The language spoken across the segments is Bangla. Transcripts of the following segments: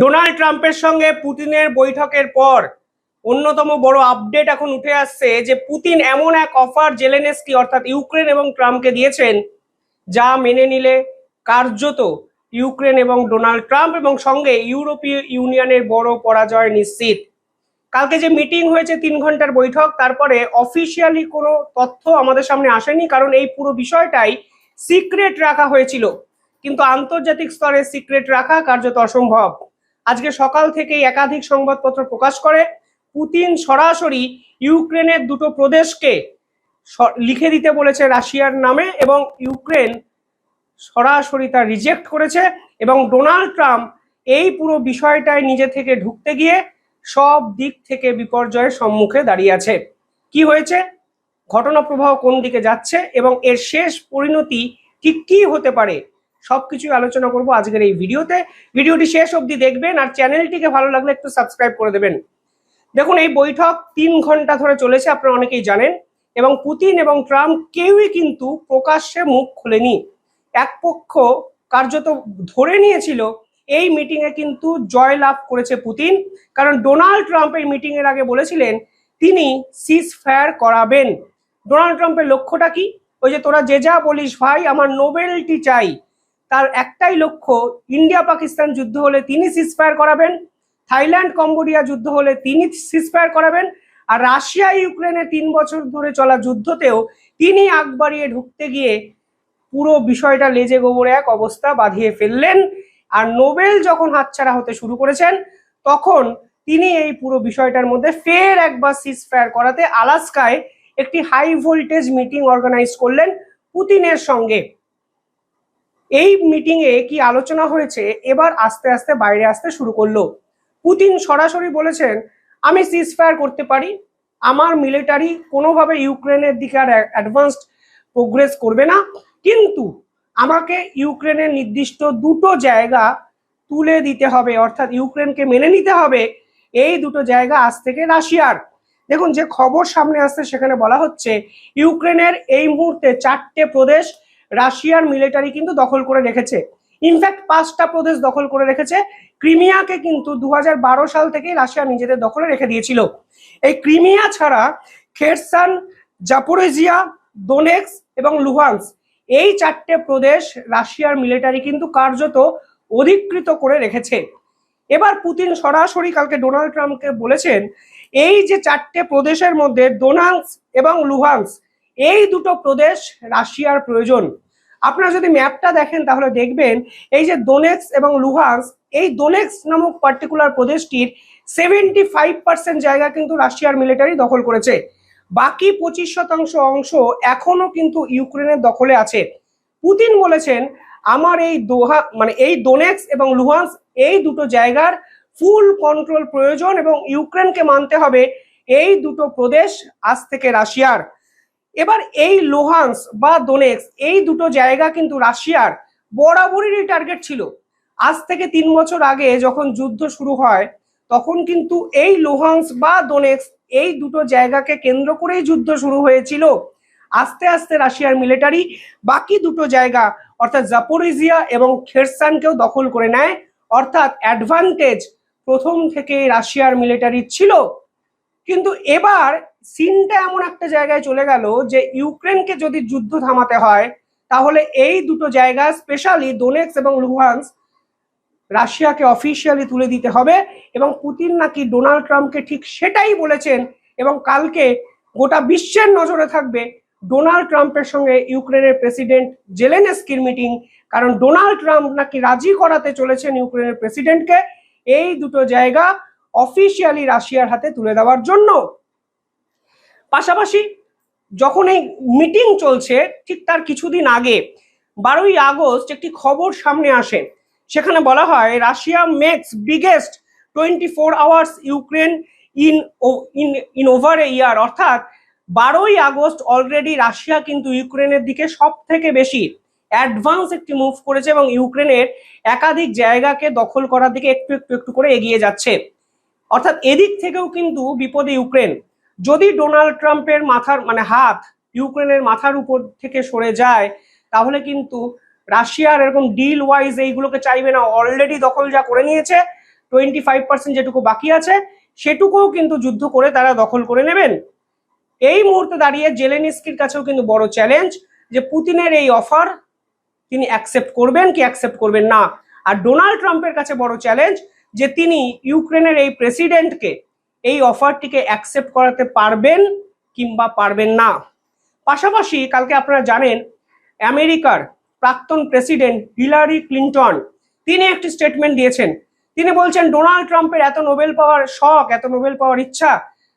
ডোনাল্ড ট্রাম্পের সঙ্গে পুতিনের বৈঠকের পর অন্যতম বড় আপডেট এখন উঠে আসছে যে পুতিন এমন এক অফার জেলেনেস্কি অর্থাৎ ইউক্রেন এবং ট্রাম্পকে দিয়েছেন, যা মেনে নিলে কার্যত ইউক্রেন এবং ডোনাল্ড ট্রাম্প এবং সঙ্গে ইউরোপীয় ইউনিয়নের বড় পরাজয় নিশ্চিত। কালকে যে মিটিং হয়েছে তিন ঘণ্টার বৈঠক, তারপরে অফিসিয়ালি কোনো তথ্য আমাদের সামনে আসেনি, কারণ এই পুরো বিষয়টাই সিক্রেট রাখা হয়েছিল। কিন্তু আন্তর্জাতিক স্তরে সিক্রেট রাখা কার্যত অসম্ভব। আজকে সকাল থেকেই একাধিক সংবাদপত্র প্রকাশ করে। পুতিন সরাসরি ইউক্রেনের দুটো প্রদেশকে লিখে দিতে বলেছে রাশিয়ার নামে এবং ইউক্রেন সরাসরি তা রিজেক্ট করেছে এবং ডোনাল্ড ট্রাম্প এই পুরো বিষয়টায় নিজে থেকে ঢুকতে গিয়ে সব দিক থেকে বিপর্যয়ের সম্মুখে দাঁড়িয়ে আছে। কি হয়েছে? ঘটনা প্রবাহ কোন দিকে যাচ্ছে এবং এর শেষ পরিণতি ঠিক কি হতে পারে? সবকিছু আলোচনা করব আজকের এই ভিডিওতে। ভিডিওটি শেষ অবধি দেখবেন আর চ্যানেলটিকে ভালো লাগলে একটু সাবস্ক্রাইব করে দেবেন। দেখুন, এই বৈঠক তিন ঘণ্টা ধরে চলেছে, আপনারা অনেকেই জানেন। এবং পুতিন এবং ট্রাম্প কেউই কিন্তু প্রকাশ্যে মুখ খুলেনি। এক পক্ষ কার্যত ধরে নিয়েছিল, এই মিটিং এ কিন্তু জয় লাভ করেছে পুতিন। কারণ ডোনাল্ড ট্রাম্প এই মিটিং এর আগে বলেছিলেন, তিনি সিজ ফায়ার করাবেন। ডোনাল্ড ট্রাম্পের লক্ষ্যটা কি? ওই যে, তোরা যে যা বলিস ভাই, আমার নোবেলটি চাই। তার একটাই লক্ষ্য, ইন্ডিয়া পাকিস্তান যুদ্ধ হলে তিনি সিজ ফায়ার করাবেন, থাইল্যান্ড কম্বোডিয়া যুদ্ধ হলে তিনি সিজ ফায়ার করাবেন, আর রাশিয়া, ইউক্রেনে তিন বছর ধরে চলা যুদ্ধতেও তিনি আগ বাড়িয়ে ঢুকতে গিয়ে পুরো বিষয়টা লেজে গোবরে এক অবস্থা বাঁধিয়ে ফেললেন। আর নোবেল যখন হাতছাড়া হতে শুরু করেছেন, তখন তিনি এই পুরো বিষয়টার মধ্যে ফের একবার সিজ ফায়ার করাতে আলাস্কায় একটি হাই ভোল্টেজ মিটিং অর্গানাইজ করলেন পুতিনের সঙ্গে। এই মিটিং এ কি আলোচনা হয়েছে? এবার আস্তে আস্তে বাইরে আসতে শুরু করল। পুতিন সরাসরি বলেছেন, আমি সিজ ফায়ার করতে পারি। আমার মিলিটারি কোনোভাবে ইউক্রেনের দিকে আর অ্যাডভান্সড প্রোগ্রেস করবে না। কিন্তু আমাকে ইউক্রেনের নির্দিষ্ট দুটো জায়গা তুলে দিতে হবে। অর্থাৎ ইউক্রেনকে মেনে নিতে হবে। এই দুটো জায়গা আজ থেকে রাশিয়ার। দেখুন, যে খবর সামনে আসছে, সেখানে বলা হচ্ছে, ইউক্রেনের এই মুহূর্তে চারটে প্রদেশ রাশিয়ার মিলিটারি কিন্তু দখল করে রেখেছে। ইনফ্যাক্ট পাঁচটা প্রদেশ দখল করে রেখেছে। ক্রিমিয়াকে কিন্তু দু হাজার বারো সাল থেকে রাশিয়া নিজেদের দখলে রেখে দিয়েছিল। এই ক্রিমিয়া ছাড়া খেরসান, জাপোরেজিয়া, দোনেক্স এবং লুহান্স এই চারটে প্রদেশ রাশিয়ার মিলিটারি কিন্তু কার্যত অধিকৃত করে রেখেছে। এবার পুতিন সরাসরি কালকে ডোনাল্ড ট্রাম্পকে বলেছেন, এই যে চারটে প্রদেশের মধ্যে ডোনান্স এবং লুহান্স, এই দুটো প্রদেশ রাশিয়ার প্রয়োজন। আপনারা যদি ম্যাপটা দেখেন তাহলে দেখবেন এই যে দোনেক্স এবং লুহান্স এই দোনেক্স নামক পার্টিকুলার প্রদেশটির সেভেন্টি ফাইভ পার্সেন্ট জায়গা কিন্তু রাশিয়ার মিলিটারি দখল করেছে। বাকি পঁচিশ শতাংশ অংশ এখনও কিন্তু ইউক্রেনের দখলে আছে। পুতিন বলেছেন, আমার এই দোহা মানে এই দোনেক্স এবং লুহান্স এই দুটো জায়গার ফুল কন্ট্রোল প্রয়োজন এবং ইউক্রেনকে মানতে হবে। এই দুটো প্রদেশ আজ থেকে রাশিয়ার। এবার এই লোহান্স বা দোনেক্স, এই দুটো জায়গা কিন্তু রাশিয়ার বরাবরই টার্গেট ছিল। আজ থেকে তিন বছর আগে যখন যুদ্ধ শুরু হয়, তখন কিন্তু এই লোহান্স বা দোনেক্স এই দুটো জায়গাকে কেন্দ্র করেই যুদ্ধ শুরু হয়েছিল। আস্তে আস্তে রাশিয়ার মিলিটারি বাকি দুটো জায়গা, অর্থাৎ জাপোরিজিয়া এবং খেরসানকেও দখল করে নেয়। অর্থাৎ অ্যাডভান্টেজ প্রথম থেকে রাশিয়ার মিলিটারি ছিল। কিন্তু এবার সিনটা এমন একটা জায়গায় চলে গেল যে ইউক্রেনকে যদি যুদ্ধ থামাতে হয়, তাহলে এই দুটো জায়গা স্পেশালি ডোনেক্স এবং লুহান্স রাশিয়াকে অফিসিয়ালি তুলে দিতে হবে এবং পুতিন নাকি ডোনাল্ড ট্রাম্পকে ঠিক সেটাই বলেছেন এবং কালকে গোটা বিশ্বের নজরে থাকবে ডোনাল্ড ট্রাম্পের সঙ্গে ইউক্রেনের প্রেসিডেন্ট জেলেনেস্কির মিটিং, কারণ ডোনাল্ড ট্রাম্প নাকি রাজি করাতে চলেছেন ইউক্রেনের প্রেসিডেন্টকে। এই দুটো জায়গা অফিসিয়ালি রাশিয়ার হাতে তুলে দেওয়ার জন্য। পাশাপাশি যখন এই মিটিং চলছে, ঠিক তার কিছুদিন আগে, বারোই আগস্ট একটি খবর সামনে আসে। সেখানে বলা হয়, Russia makes biggest twenty four hours Ukraine in in in over a year অর্থাৎ, বারোই আগস্ট অলরেডি রাশিয়া কিন্তু ইউক্রেনের দিকে সব থেকে বেশি অ্যাডভান্স একটি মুভ করেছে এবং ইউক্রেনের একাধিক জায়গাকে দখল করার দিকে একটু একটু একটু করে এগিয়ে যাচ্ছে। অর্থাৎ এদিক থেকেও কিন্তু বিপদে ইউক্রেন। যদি ডোনাল্ড ট্রাম্পের মাথার মানে হাত ইউক্রেনের মাথার উপর থেকে সরে যায়, তাহলে কিন্তু রাশিয়ার এরকম ডিল ওয়াইজ এইগুলোকে চাইবে না। অলরেডি দখল যা করে নিয়েছে টোয়েন্টি ফাইভ পার্সেন্ট যেটুকু বাকি আছে, সেটুকুও কিন্তু যুদ্ধ করে তারা দখল করে নেবেন। এই মুহূর্তে দাঁড়িয়ে জেলেনিস্কির কাছেও কিন্তু বড় চ্যালেঞ্জ যে পুতিনের এই অফার তিনি অ্যাকসেপ্ট করবেন কি অ্যাকসেপ্ট করবেন না। আর ডোনাল্ড ট্রাম্পের কাছে বড় চ্যালেঞ্জ যে তিনি ইউক্রেনের এই প্রেসিডেন্টকে এই অফারটিকে অ্যাকসেপ্ট করাতে পারবেন কিংবা পারবেন না। পাশাপাশি কালকে আপনারা জানেন, আমেরিকার প্রাক্তন প্রেসিডেন্ট হিলারি ক্লিন্টন, তিনি একটি স্টেটমেন্ট দিয়েছেন। তিনি বলছেন, ডোনাল্ড ট্রাম্পের এত নোবেল পাওয়ার শখ, এত নোবেল পাওয়ার ইচ্ছা,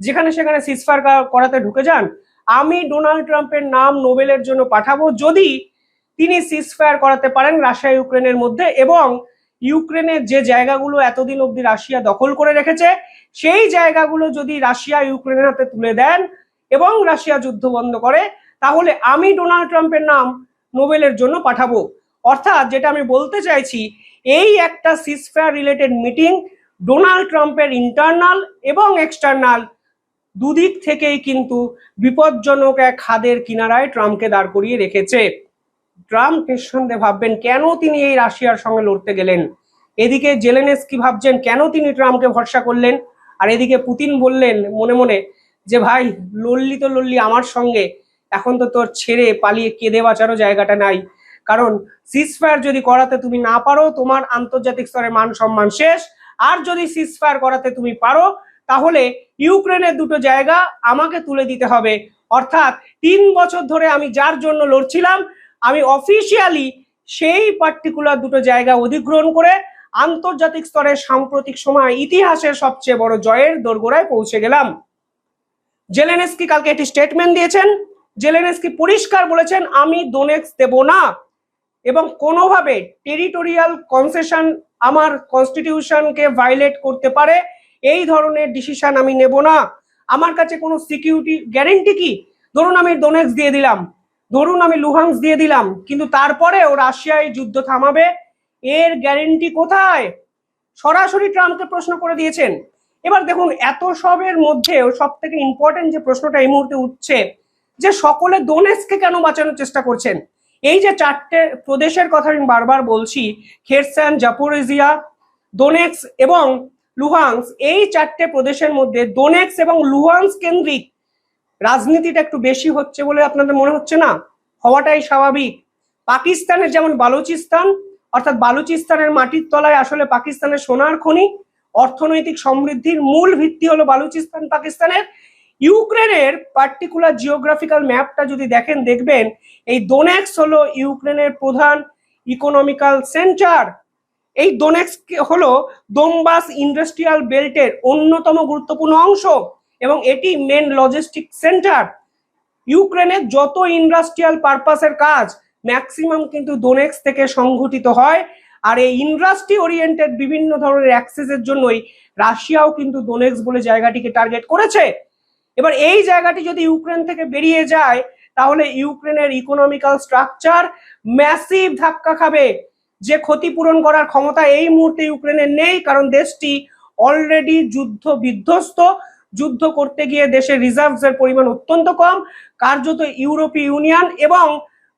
যেখানে সেখানে সিসফার করাতে ঢুকে যান, আমি ডোনাল্ড ট্রাম্পের নাম নোবেলের জন্য পাঠাবো যদি তিনি সিসফায়ার করাতে পারেন রাশিয়া ইউক্রেনের মধ্যে এবং ইউক্রেনের যে জায়গাগুলো এতদিন অবধি রাশিয়া দখল করে রেখেছে, সেই জায়গাগুলো যদি রাশিয়া ইউক্রেনের হাতে তুলে দেন এবং রাশিয়া যুদ্ধ বন্ধ করে, তাহলে আমি ডোনাল্ড ট্রাম্পের নাম নোবেলের জন্য পাঠাবো। অর্থাৎ যেটা আমি বলতে চাইছি, এই একটা সিসফেয়ার রিলেটেড মিটিং ডোনাল্ড ট্রাম্পের ইন্টারনাল এবং এক্সটার্নাল দুদিক থেকেই কিন্তু বিপজ্জনক এক খাদের কিনারায় ট্রাম্পকে দাঁড় করিয়ে রেখেছে। ট্রাম্প নিঃসন্দেহে ভাববেন, কেন তিনি এই রাশিয়ার সঙ্গে লড়তে গেলেন? এদিকে জেলেনেস কি ভাবছেন, কেন তিনি ট্রাম্পকে ভরসা করলেন? আর এদিকে পুতিন বললেন মনে মনে যে, ভাই, লড়লি তো লড়লি আমার সঙ্গে, এখন তো তোর ছেড়ে পালিয়ে কেঁদে বাঁচারও জায়গাটা নাই। কারণ সিসফায়ার যদি করাতে তুমি না পারো, তোমার আন্তর্জাতিক স্তরে মান সম্মান শেষ। আর যদি সিসফায়ার করাতে তুমি পারো, তাহলে ইউক্রেনের দুটো জায়গা আমাকে তুলে দিতে হবে। অর্থাৎ তিন বছর ধরে আমি যার জন্য লড়ছিলাম আমি অফিসিয়ালি সেই পার্টিকুলার দুটো জায়গা অধিগ্রহণ করে আন্তর্জাতিক স্তরে সাম্প্রতিক সময় ইতিহাসের সবচেয়ে বড় জয়ের দোরগোড়ায় পৌঁছে গেলাম। জেলেনেস্কি কালকে একটি স্টেটমেন্ট দিয়েছেন। জেলেনেস্কি পরিষ্কার বলেছেন, আমি ডোনেক্স দেব না এবং কোনোভাবে টেরিটোরিয়াল কনসেশন আমার কনস্টিটিউশনকে ভায়োলেট করতে পারে, এই ধরনের ডিসিশন আমি নেব না। আমার কাছে কোনো সিকিউরিটি গ্যারেন্টি কি? ধরুন আমি ডোনেক্স দিয়ে দিলাম। ধরুন আমি লুহাংস দিয়ে দিলাম, কিন্তু তারপরেও রাশিয়া এই যুদ্ধ থামাবে, এর গ্যারেন্টি কোথায়? সরাসরি ট্রাম্পকে প্রশ্ন করে দিয়েছেন। এবার দেখুন, এত সবের মধ্যেও সব থেকে ইম্পর্টেন্ট যে প্রশ্নটা এই মুহূর্তে উঠছে, যে সকলে দোনেসকে কেন বাঁচানোর চেষ্টা করছেন? এই যে চারটে প্রদেশের কথা আমি বারবার বলছি, খেরসান, জাপোরেজিয়া দোনেক্স এবং লুহাংস, এই চারটে প্রদেশের মধ্যে দোনেক্স এবং লুহাংস কেন্দ্রিক রাজনীতিটা একটু বেশি হচ্ছে বলে আপনাদের মনে হচ্ছে না? হওয়াটাই স্বাভাবিক। পাকিস্তানের যেমন বালুচিস্তান, অর্থাৎ বালুচিস্তানের মাটির তলায় আসলে পাকিস্তানের সোনার খনি, অর্থনৈতিক সমৃদ্ধির মূল ভিত্তি হলো বালুচিস্তান, পাকিস্তানের। ইউক্রেনের পার্টিকুলার জিওগ্রাফিক্যাল ম্যাপটা যদি দেখেন, দেখবেন এই দোনেক্স হলো ইউক্রেনের প্রধান ইকোনমিক্যাল সেন্টার এই দোনেক্স হলো দোমবাস ইন্ডাস্ট্রিয়াল বেল্টের অন্যতম গুরুত্বপূর্ণ অংশ। এবং এটি মেন লজিস্টিক সেন্টার ইউক্রেনের যত ইন্ডাস্ট্রিয়াল পারপাসের কাজ ম্যাক্সিমাম কিন্তু ডোনেক্স থেকে সংঘটিত হয়। আর এই ইন্ডাস্ট্রি ওরিয়েন্টেড বিভিন্ন ধরনের অ্যাক্সেসের জন্যই রাশিয়াও কিন্তু ডোনেক্স বলে জায়গাটিকে টার্গেট করেছে। এবার এই জায়গাটি যদি ইউক্রেন থেকে বেরিয়ে যায়, তাহলে ইউক্রেনের ইকোনমিক্যাল স্ট্রাকচার ম্যাসিভ ধাক্কা খাবে। যে ক্ষতিপূরণ করার ক্ষমতা এই মুহূর্তে ইউক্রেনের নেই, কারণ দেশটি অলরেডি যুদ্ধ বিধ্বস্ত যুদ্ধ করতে গিয়ে দেশের রিজার্ভস এর পরিমাণ অত্যন্ত কম। কার্যত ইউরোপীয় ইউনিয়ন এবং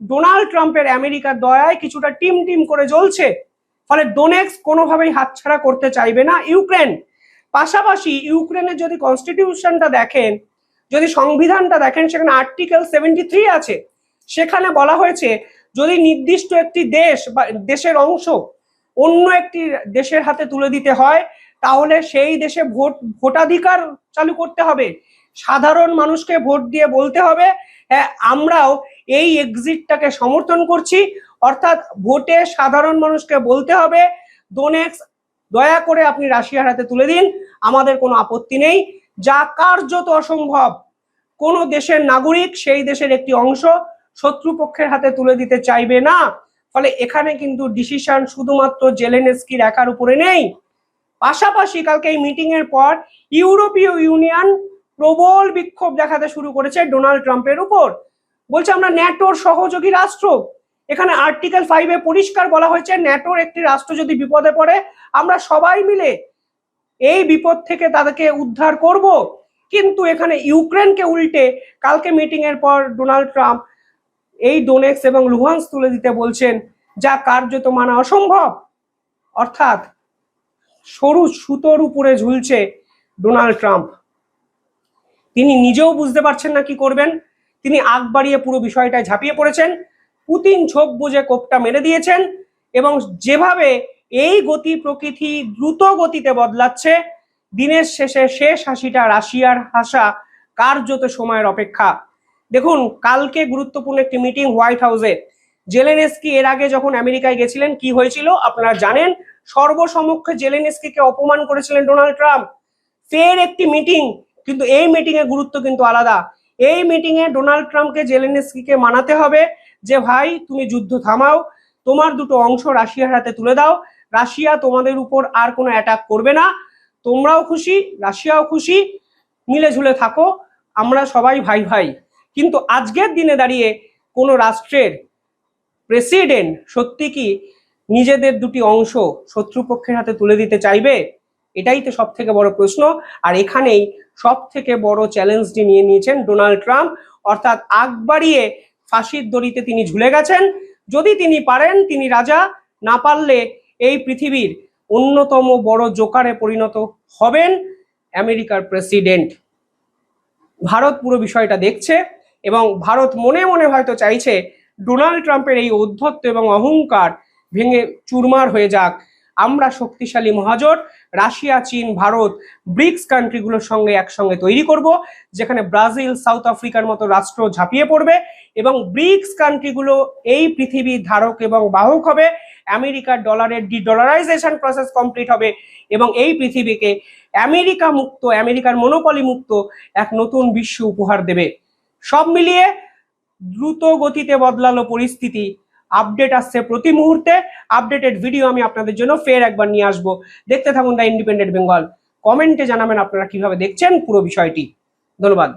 ডোনাল্ড ট্রাম্পের আমেরিকার দয়ায় কিছুটা টিম টিম করে জ্বলছে। ফলে ডোনেক্স কোনোভাবেই হাতছাড়া করতে চাইবে না ইউক্রেন। পাশাপাশি ইউক্রেনের যদি কনস্টিটিউশনটা দেখেন, যদি সংবিধানটা দেখেন, সেখানে আর্টিকেল সেভেন্টি থ্রি আছে। সেখানে বলা হয়েছে, যদি নির্দিষ্ট একটি দেশ বা দেশের অংশ অন্য একটি দেশের হাতে তুলে দিতে হয় তাহলে সেই দেশে ভোট, ভোটাধিকার চালু করতে হবে। সাধারণ মানুষকে ভোট দিয়ে বলতে হবে হ্যাঁ আমরাও এই এক্সিটটাকে সমর্থন করছি। অর্থাৎ ভোটে সাধারণ মানুষকে বলতে হবে ডোনেক্স দয়া করে আপনি রাশিয়ার হাতে তুলে দিন, আমাদের কোনো আপত্তি নেই। যা কার্যত অসম্ভব, কোনো দেশের নাগরিক সেই দেশের একটি অংশ শত্রুপক্ষের হাতে তুলে দিতে চাইবে না। ফলে এখানে কিন্তু ডিসিশন শুধুমাত্র জেলেনেস্কির একার উপরে নেই। পাশাপাশি কালকে এই মিটিং এর পর ইউরোপীয় ইউনিয়ন প্রবল বিক্ষোভ দেখাতে শুরু করেছে ডোনাল্ড ট্রাম্পের উপর। বলছে, আমরা ন্যাটোর সহযোগী রাষ্ট্র। এখানে আর্টিকেল ফাইভে পরিষ্কার বলা হয়েছে, ন্যাটোর একটি রাষ্ট্র যদি বিপদে পড়ে, আমরা সবাই মিলে এই বিপদ থেকে তাদেরকে উদ্ধার করব। কিন্তু এখানে ইউক্রেনকে উল্টে কালকে মিটিং এর পর ডোনাল্ড ট্রাম্প এই ডোনেক্স এবং লুহান্স তুলে দিতে বলছেন, যা কার্যত মানা অসম্ভব। অর্থাৎ সরু সুতোর উপরে ঝুলছে ডোনাল্ড ট্রাম্প। তিনি নিজেও বুঝতে পারছেন না কি করবেন। তিনি আগ বাড়িয়ে পুরো বিষয়টায় ঝাঁপিয়ে পড়েছেন। পুতিন ছোপ বুঝে কোপটা মেরে দিয়েছেন এবং যেভাবে এই গতি প্রকৃতি দ্রুত গতিতে বদলাচ্ছে, দিনের শেষে শেষ হাসিটা রাশিয়ার হাসা কার্যত সময়ের অপেক্ষা। দেখুন, কালকে গুরুত্বপূর্ণ একটি মিটিং হোয়াইট হাউসে। জেলেনেস্কি এর আগে যখন আমেরিকায় গেছিলেন, কি হয়েছিল আপনারা জানেন? সর্বসমক্ষে জেলেনেস্কিকে অপমান করেছিলেন ডোনাল্ড ট্রাম্প। ফের একটি মিটিং, কিন্তু এই মিটিং এর গুরুত্ব কিন্তু আলাদা। এই মিটিং এ ডোনাল্ড ট্রাম্পকে জেলেনেস্কিকে মানাতে হবে যে, ভাই, তুমি যুদ্ধ থামাও, তোমার দুটো অংশ রাশিয়ার হাতে তুলে দাও, রাশিয়া তোমাদের উপর আর কোনো অ্যাটাক করবে না, তোমরাও খুশি, রাশিয়াও খুশি মিলে ঝুলে থাকো, আমরা সবাই ভাই ভাই। কিন্তু আজকের দিনে দাঁড়িয়ে কোনো রাষ্ট্রের প্রেসিডেন্ট সত্যি কি নিজেদের দুটি অংশ শত্রুপক্ষের হাতে তুলে দিতে চাইবে? এটাই তো সব থেকে বড় প্রশ্ন। আর এখানেই সব থেকে বড় চ্যালেঞ্জটি নিয়ে নিয়েছেন ডোনাল্ড ট্রাম্প। অর্থাৎ আগ বাড়িয়ে ফাঁসির দড়িতে তিনি ঝুলে গেছেন। যদি তিনি পারেন, তিনি রাজা। না পারলে এই পৃথিবীর অন্যতম বড় জোকারে পরিণত হবেন আমেরিকার প্রেসিডেন্ট। ভারত পুরো বিষয়টা দেখছে এবং ভারত মনে মনে হয়তো চাইছে ডোনাল্ড ট্রাম্পের এই ঔদ্ধত্য এবং অহংকার ভেঙে চুরমার হয়ে যাক। আমরা শক্তিশালী মহাজোট, রাশিয়া, চীন, ভারত, ব্রিক্স কান্ট্রিগুলোর সঙ্গে একসঙ্গে তৈরি করব, যেখানে ব্রাজিল, সাউথ আফ্রিকার মতো রাষ্ট্র ঝাঁপিয়ে পড়বে এবং ব্রিক্স কান্ট্রিগুলো এই পৃথিবীর ধারক এবং বাহক হবে। আমেরিকার ডলারের ডি ডলারাইজেশন প্রসেস কমপ্লিট হবে এবং এই পৃথিবীকে আমেরিকা মুক্ত, আমেরিকার মনোপলি মুক্ত এক নতুন বিশ্ব উপহার দেবে। সব মিলিয়ে দ্রুত গতিতে বদলালো পরিস্থিতি। আপডেট আসছে প্রতি মুহূর্তে আপডেটেড ভিডিও আমি আপনাদের জন্য ফের একবার নিয়ে আসব। দেখতে থাকুন দ্য ইন্ডিপেন্ডেন্ট বেঙ্গল কমেন্টে জানাবেন আপনারা কীভাবে দেখছেন পুরো বিষয়টি। ধন্যবাদ।